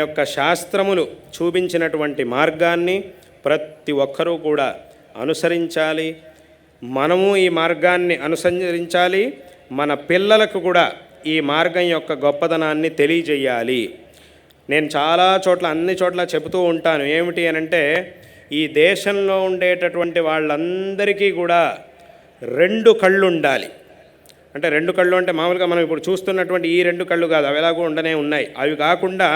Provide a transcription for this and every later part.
యొక్క శాస్త్రములు చూపించినటువంటి మార్గాన్ని ప్రతి ఒక్కరూ కూడా అనుసరించాలి. మనము ఈ మార్గాన్ని అనుసరించాలి. మన పిల్లలకు కూడా ఈ మార్గం యొక్క గొప్పదనాన్ని తెలియజేయాలి. నేను చాలా చోట్ల అన్ని చోట్ల చెబుతూ ఉంటాను. ఏమిటి అని అంటే ఈ దేశంలో ఉండేటటువంటి వాళ్ళందరికీ కూడా రెండు కళ్ళు ఉండాలి. అంటే రెండు కళ్ళు అంటే మామూలుగా మనం ఇప్పుడు చూస్తున్నటువంటి ఈ రెండు కళ్ళు కాదు అవి ఎలాగో ఉండనే ఉన్నాయి. అవి కాకుండా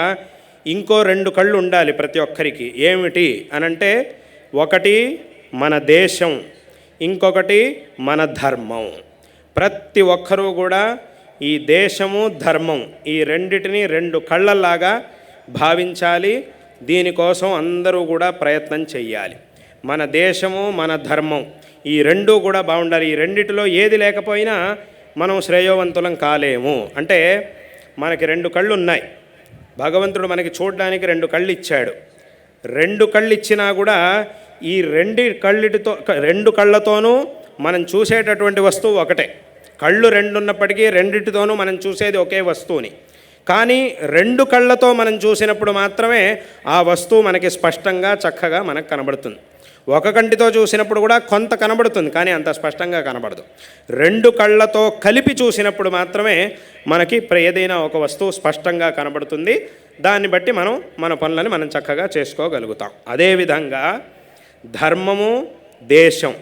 ఇంకో రెండు కళ్ళు ఉండాలి ప్రతి ఒక్కరికి. ఏమిటి అనంటే ఒకటి మన దేశం ఇంకొకటి మన ధర్మం. ప్రతి ఒక్కరూ కూడా ఈ దేశము ధర్మం ఈ రెండిటిని రెండు కళ్ళల్లాగా భావించాలి. దీనికోసం అందరూ కూడా ప్రయత్నం చెయ్యాలి. మన దేశము మన ధర్మం ఈ రెండూ కూడా బాగుండాలి. ఈ రెండిటిలో ఏది లేకపోయినా మనం శ్రేయోవంతులం కాలేము. అంటే మనకి రెండు కళ్ళు ఉన్నాయి. భగవంతుడు మనకి చూడడానికి రెండు కళ్ళు ఇచ్చాడు రెండు కళ్ళు ఇచ్చినా కూడా ఈ రెండు కళ్ళిటితో రెండు కళ్ళతోనూ మనం చూసేటటువంటి వస్తువు ఒకటే. కళ్ళు రెండున్నప్పటికీ రెండిటితోనూ మనం చూసేది ఒకే వస్తువుని. కానీ రెండు కళ్ళతో మనం చూసినప్పుడు మాత్రమే ఆ వస్తువు మనకి స్పష్టంగా చక్కగా మనకు కనబడుతుంది. ఒక కంటితో చూసినప్పుడు కూడా కొంత కనబడుతుంది కానీ అంత స్పష్టంగా కనబడదు. రెండు కళ్ళతో కలిపి చూసినప్పుడు మాత్రమే మనకి ఏదైనా ఒక వస్తువు స్పష్టంగా కనబడుతుంది. దాన్ని బట్టి మనం మన పనులని మనం చక్కగా చేసుకోగలుగుతాం. అదేవిధంగా ధర్మము దేశం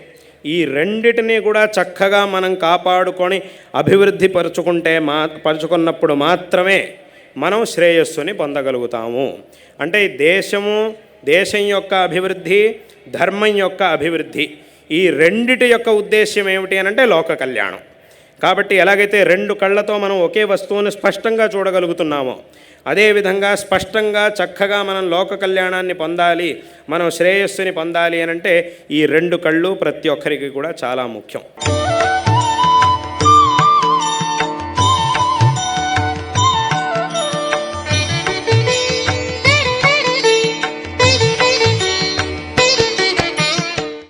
ఈ రెండిటిని కూడా చక్కగా మనం కాపాడుకొని అభివృద్ధి పరుచుకుంటే మా పరుచుకున్నప్పుడు మాత్రమే మనం శ్రేయస్సుని పొందగలుగుతాము. అంటే దేశము దేశం యొక్క అభివృద్ధి ధర్మం యొక్క అభివృద్ధి ఈ రెండిటి యొక్క ఉద్దేశ్యం ఏమిటి అని అంటే లోక కళ్యాణం. కాబట్టి ఎలాగైతే రెండు కళ్ళతో మనం ఒకే వస్తువును స్పష్టంగా చూడగలుగుతున్నామో అదేవిధంగా స్పష్టంగా చక్కగా మనం లోక కళ్యాణాన్ని పొందాలి మనం శ్రేయస్సుని పొందాలి అని అంటే ఈ రెండు కళ్ళు ప్రతి ఒక్కరికి కూడా చాలా ముఖ్యం.